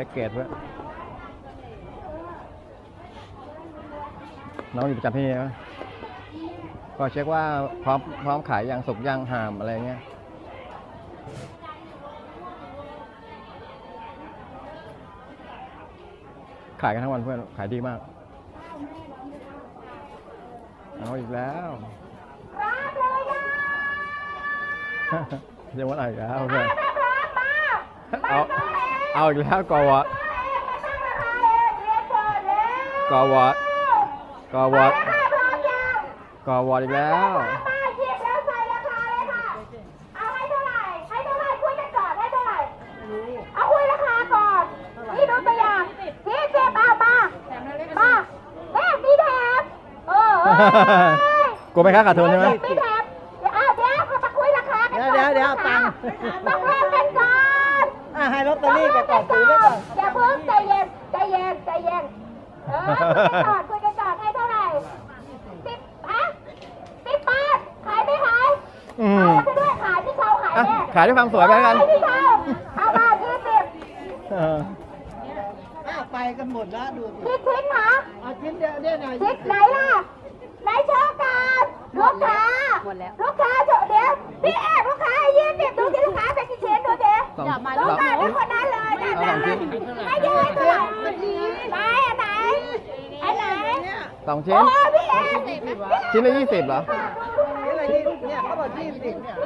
ช็คเกตด้วยน้องอยู่ประจำที่นี่นะก็เช็คว่าพร้อมพร้อมขายยังสุกยังหามอะไรเงี้ยขายกันทั้งวันเพื่อนขายดีมาก เอาอีกแล้วยังวันอะไรอีกแล้วเพื่อนเอา เอาอีกแล้วกอวอดกอวอดกอวอดกอวอดอีกแล้วเอาคุยราคาก่อนนี่ดูตัวอย่างยี่สิบเอามามาแม่มีแถมเออเออกลัวไหมครับขาดทุนใช่ไหมมีแถมเดี๋ยวเอาเดี๋ยวเขาจะคุยราคากันก่อนเดี๋ยวเดี๋ยวเอาตังค์ต้องเล่นกันก่อน อะให้ลอตเตอรี่ไปก่อนถือไว้ก่อนอย่าเพิ่งใจเย็นใจเย็นใจเย็นเออคุยกันก่อนคุยกันก่อนให้เท่าไหร่สิบอะสิบบาทขายไม่ขายอืม ขายไปด้วยขายที่เขาขายอะแน่ขายด้วยความสวยไปแล้วกัน ขายที่เขาเอามายี่สิบเอออ้าวไปกันหมดแล้วดูสิพี่ชิ้นคะเอาชิ้นเดียวเนี่ยหน่อยชิ้นไหนล่ะ ไหนโชว์กันลูกค้าลูกค้าโชว์เดี๋ยวพี่แอบลูกค้ายี่สิบดูสิลูกค้าเป็นกี่ชิ้นดูสิ สอง ลูก สอง ค้าเป็นคนนั้นเลยนั่น เอาส นั่ อน งชิ้ นั่ น นให้ยืนเท่าไหร่ไหนอันไหนอันไหน สองโอ้ชิ้นพี่แอบชิ้นละยี่สิบเหรอ นี่อะไรนี่เนี่ยเขาบอกยี่สิบเนี่ย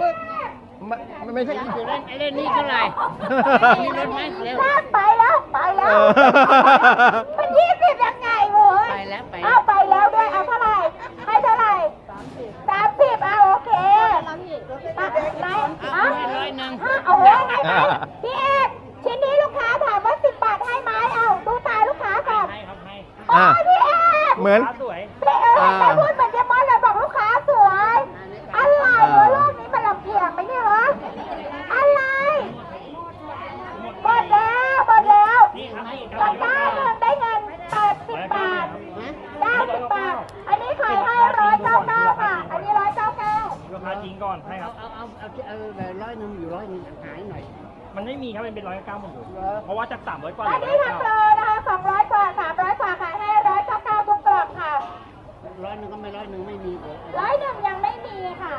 ไม่ไม่ไม่ใช่ไอ้เล่นนี่เท่าไหร่มีรถไหมเร็วลากไปแล้ว ไปแล้เอวอมันยี่สิบยังไงโว้ยไปแล้วไปเอาไปแล้วด้วยเอาเท่าไหร่ให้เท่าไหร่สามสิบเอาโอเคอะไหน เอา อะ ให้ร้อยหนึ่ง อะเอาไว้ไงไหมพี่เอกชิ้นนี้ลูกค้าถามว่าสิบบาทให้ไหมเอาดูตาลูกค้าก่อน ให้ครับให้ โอ้ยพี่เอก เหมือน สวย พี่เอกแต่พูดเหมือนเจมอนเลยบอกลูกค้าสวยอะไรวะรูปนี้มันลำเอียงไหมเนี่ยวะอะไรหมดแล้วหมดแล้ว นี่ครับนี่ ตะกร้าหนึ่งได้เงินแปดสิบบาทเก้าสิบบาท อันนี้ขายให้ร้อยเก้าเก้าค่ะ อันนี้ร้อยเก้าเก้า ราคาจริงก่ อนให้ครับ เอาเอาเอาเอาเอาร้อยหนึ่งอยู่ร้อยหนึ่งหายหน่อยมันไม่มีครับมันเป็นร้อยเก้าหมดอยู่เพราะว่าจากสามร้อยกว่าอันเหลืนี้ทำเก้าโลนะคะสองร้อยกว่าสามร้อยกว่าขายให้ร้อยเก้าเก้าทุกกล่องค่ะ ร้อยหนึ่งก็ไม่ร้อยหนึ่งไม่มีเลยร้อยหนึ่งยังไม่มีค่ะ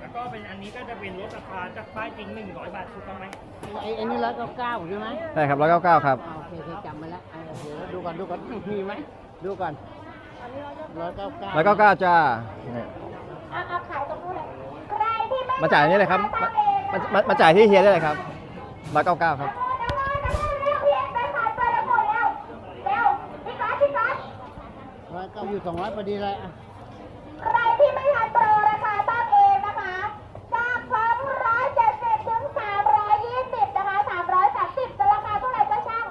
แล้วก็เป็นอันนี้ก็จะเป็นลดราคาจากป้ายจริงหนึ่งร้อยบาทถูกต้องไหมไอ้ไอ้นี่ร้อยเก้าเก้าใช่ไหมใช่ครับร้อยเก้าเก้าครับ อ่าโอเคโอเคจำมาแล้วอ่าเดี๋ยวดูก่อนดูก่อนมีไหมดูก่อนร้อยเก้าเก้าร้อยเก้าเก้าจ้าเนี่ย เอาเอาขาย มาจ่ายนี่เลยครับมามามาจ่ายที่เฮียได้เลยครับร้อยเก้าเก้าครับ ร้อยเก้าอยู่สองร้อยพอดีเลยอะใครที่ไม่ทันโปรราคาตั้งเองนะคะ จาก270ถึง320นะคะ330จะราคาเท่าไหร่ก็ช่าง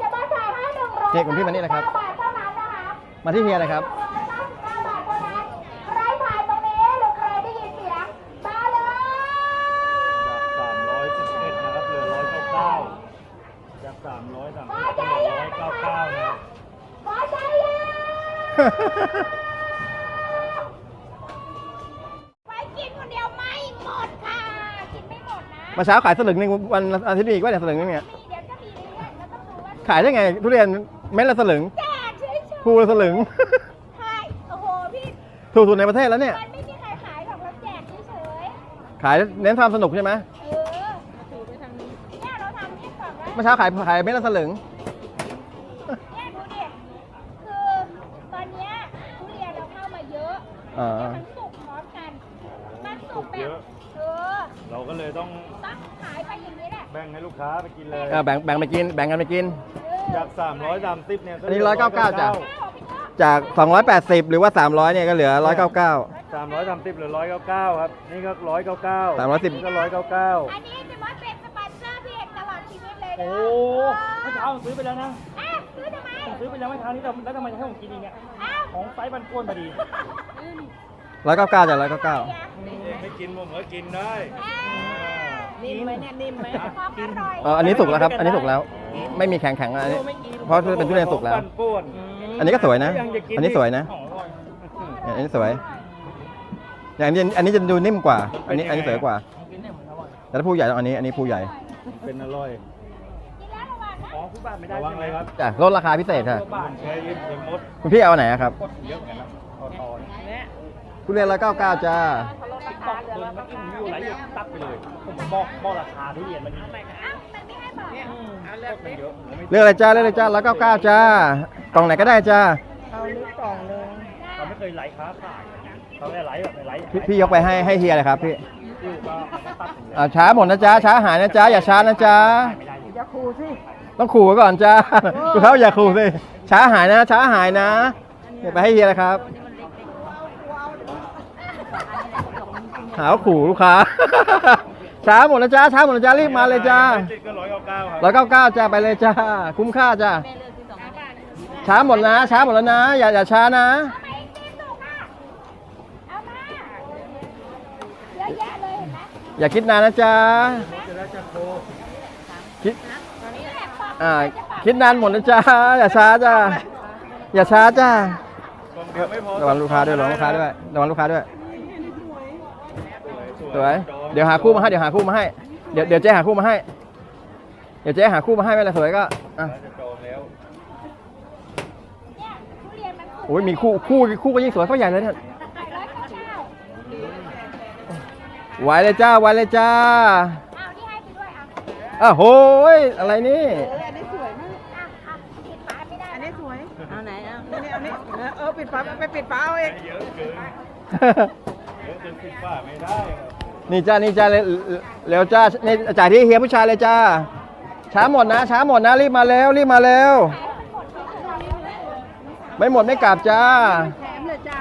จะมาจ่ายให้100เจ๊คุณพี่มานี่นะครับ บาทเท่านั้นนะคะ มาที่เฮียเลยครับ 199บาทเท่านั้น ใครถ่ายตรงนี้หรือใครได้ยินเสียงมาเลย จาก311นะครับเหลือ199จาก300 ขอใจ 3เหลื เย็ อน นะคะ 199นะครับ ขอใจเย็น ไปกินคนเดียวไม่หมดค่ะ กินไม่หมดนะมาเช้าขายสลึงหนึ่งวันอาทิตย์นี้อีกว่าเนี่ยสลึงนึงเนี่ย เดี๋ยวจะมีเรื่อยๆแล้วก็ดูว่าขายได้ไง ทุเรียนเม็ดละสลึงแจกเฉยๆภูละสลึงขายโอ้โหพี่ ถูกสุดในประเทศแล้วเนี่ย มันไม่มีใครขายหรอกเราแจกเฉยขายเน้นความสนุกใช่ไหมๆเออถือไปทางนี้เนี่ยเราทำเนี่ยก่อนว่าเมื่อเช้าขายขายเม็ดละสลึง เนี่ยดูดิคือตอนเนี้ยทุเรียนเราเข้ามาเยอะ อ่าแต่มันสุกพร้อมกัน มันสุกแบเยบอะเออเราก็เลยต้องต้องขายไปอย่างนี้แหละแบ่งให้ลูกค้าไปกินเลยเออแบ่งแบ่งไปกิน แบ่งกันไปกิน เออจาก 330เนี่ยอันนี้199จ้ะข้าวพี่ก็จาก 280 หรือว่า 300 เนี่ยก็เหลือ 199 330เหลือ199 ครับ นี่ก็199 310 นี่ก็199 อันนี้จะมาเป็นสปอนเซอร์พี่เอกตลอดชีวิตเลยนะโอ้เมื่อเช้าผมซื้อไปแล้วนะ อะซื้อทำไมผมซื้อไปแล้วเมื่อเช้านี้แต่แล้วทำไมจะให้ผมกินอีกเนี่ย อ้าวของไซส์บันก้วนพอดี 199จ้ะ199เองไม่กินผมก็กินได้นิ่มไหมเนี่ยนิ่มไหมความอร่อยเอออันนี้สุกแล้วครับ อันนี้สุกแล้ว ไม่มีแข็งแข็งๆอันนี้ เพราะเป็นทุเรียนสุกแล้วปั่นป่วนอันนี้ก็สวยนะยังจะกินอันนี้สวยนะของอร่อยเนี่ยอันนี้สวย อย่างนี้อันนี้จะดูนิ่มกว่า อันนี้อันนี้สวยกว่ากินได้เหมือนอร่อยแต่ถ้าผู้ใหญ่ต้องอันนี้ อันนี้ผู้ใหญ่ เป็นอร่อยกินแล้วระวังนะอ๋อพูดบ้านไม่ได้ระวังเลยครับจ้ะลดราคาพิเศษค่ะตัวบ้านใช้ยิ้มเต็มมดคุณพี่เอาไหนอะครับ ทุเรียนละเก้าเก้าจ้าติ๊กต็อกเดินมากินวิวไหลหยดตับไปเลย ผมบอกบอกราคาทุเรียนมันนี้อ้าวมันไม่ให้บอกเนี่ยเอาเลือกมันเยอะผมไม่เลือกอะไรจ้าเลือกอะไรจ้าละเก้าเก้าจ้ากล่องไหนก็ได้จ้าเขาไม่เคยไลฟ์ค้าขายเขาได้ไลฟ์แบบในไลฟ์พี่พี่ยกไปให้ให้เฮียเลยครับพี่อยู่ก็มันก็ตัดอย่างเงี้ยอ่าช้าหมดนะจ๊ะช้าหายนะจ๊ะอย่าช้านะจ๊ะไม่ได้อยู่ต้องขู่ไว้ก่อนจ้าลูกค้าอย่าขู่สิช้าหายนะ ช้าหายนะเดี๋ยวไปให้เฮียเลยครับ หาว่าขู่ลูกค้า ช้าหมดนะจ๊ะช้าหมดนะจ๊ะรีบมาเลยจ้าติดก็ร้อยเก้าเก้าครับร้อยเก้าเก้าจ้าไปเลยจ้าคุ้มค่าจ้าช้าหมดนะ ช้าหมดแล้วนะ อย่าอย่าช้านะทำไมกินสุกอะเอามาเยอะแยะเลยเห็นไหมอย่าคิดนานนะจ๊ะจะได้จะโคคิดอ่าคิดนานหมดนะจ๊ะอย่าช้าจ้าอย่าช้าจ้า กล่องเดียวไม่พอระวังลูกค้าด้วยระวังลูกค้าด้วยระวังลูกค้าด้วย สวย เดี๋ยวหาคู่มาให้ เดี๋ยวหาคู่มาให้ เดี๋ยวเดี๋ยวเจ๊หาคู่มาให้ เดี๋ยวเจ๊หาคู่มาให้ไม่เป็นไรสวยก็อะน่าจะจองแล้วเนี่ยทุเรียนมันสุกโอ้ยมีคู่คู่คู่ก็ยิ่งสวยเข้าใหญ่เลยเนี่ยร้อยเก้าเก้าไว้เลยจ้าไว้เลยจ้าอ้าวนี่ให้ไปด้วยอะอ้าวโหยอะไรนี่อะอะปิดฝาไม่ได้อันนี้สวยเอาไหนเอาอันนี้อันนี้เออปิดฝาไปปิดฝาเอาเอง เยอะเกินเยอะจนสิบว่าไม่ได้ครับนี่จ้านี่จ้าเร็วเร็วจ้านี่จ่ายที่เฮียผู้ชายเลยจ้า ช้าหมดนะ ช้าหมดนะรีบมาแล้วรีบมาแล้วไม่หมดไม่กลับจ้า แถมเลยจ้า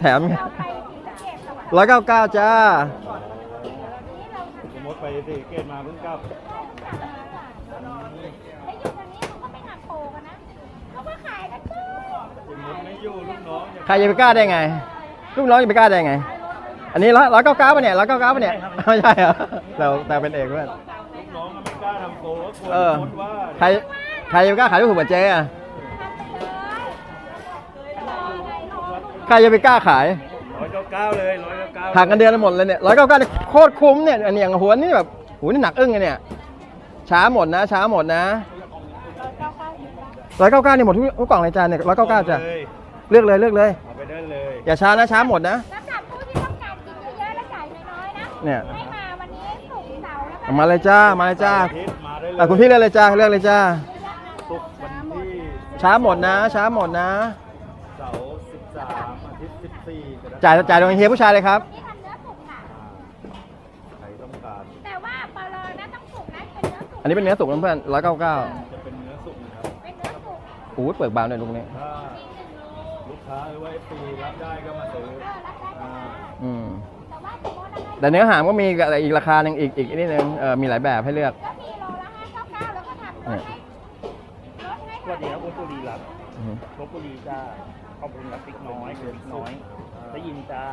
แถมเราไปศรีสะเกษสวรรค์ร้อยเก้าเก้าจ้านี้เราสมมติไปสิเกตมาเพิ่งกลับแล้วอยู่ตรงนี้เขาก็ไปหักโปกันนะเขาก็ขายกันตู้สมมติไม่อยู่ลูกน้องจะใครจะไปกล้าได้ไง ลูกน้องจะไปกล้าได้ไง อันนี้ร้อยร้อยเก้าเก้าป่ะเนี่ยร้อยเก้าเก้าป่ะเนี่ยไม่ใช่เหรอเราแต่เป็นเอกด้วยลูกน้องก็ไม่กล้าทำโกก็กลัวเออมดว่าใครใครจะไปกล้าขายลูกถูกเหมือนเจ๊อะทำไปเลยรอไงรอใครจะไปกล้าขายร้อยเก้าเก้าเลยร้อยเก้าเก้าหักกันเดือนละหมดเลยเนี่ยร้อยเก้าเก้าโคตรคุ้มเนี่ยอันนี้อย่างหัวนี่แบบหูนี่หนักอึ้งเลยเนี่ย ช้าหมดนะ ช้าหมดนะร้อยเก้าเก้านี่หมดทุกทุกกล่องเลยจ้าเนี่ยร้อยเก้าเก้าจ้ะเลยเลือกเลยเลือกเลยเอา ไปได้เลย อย่าช้านะช้าหมดนะสำหรับผู้ที่ต้องการกินเยอะๆและจ่ายน้อยๆนะเนี่ยให้มาวันนี้ศุกร์เสาร์แล้วก็เอามาเลยจ้ามาเลยจ้าอาทิตย์มาได้เลยอะคุณพี่เลือกเลยจ้าเลือกเลยจ้าศุกร์วันที่ช้าหมดนะ ช้าหมดนะ เสาร์สิบสามอาทิตย์สิบสี่กรกฎจ่ายจ่ายตรงเฮียผู้ชายเลยครับ นี่ทำเนื้อสุกค่ะ ใครต้องการแต่ว่าปลอนะต้องสุกนะเป็นเนื้อสุกอันนี้เป็นเนื้อสุกนะเพื่อนร้อยเก้าเก้าจะเป็นเนื้อสุกนะครับเป็นเนื้อสุก โอ้โหเปลือกบางเลยลูกนี้ ถ้าลูก ค้าหรือว่าเอฟซีรับได้ก็มาซื้อเออรับได้อ่าอืมแต่ว่าสมมติอะไรแต่เนื้อหามก็มีกับอีกราคาหนึ่งอีกอีกนิดนึงเออมีหลายแบบให้เลือก ก็มีโลละห้าเก้าเก้าแล้วก็ทำลดให้ลดให้สวัสดีครับคุณบุรีรัตน์อือฮึ ลบบุรีจ้าขอบคุณครับติ๊กน้อยเกินน้อย ได้ยินจ้า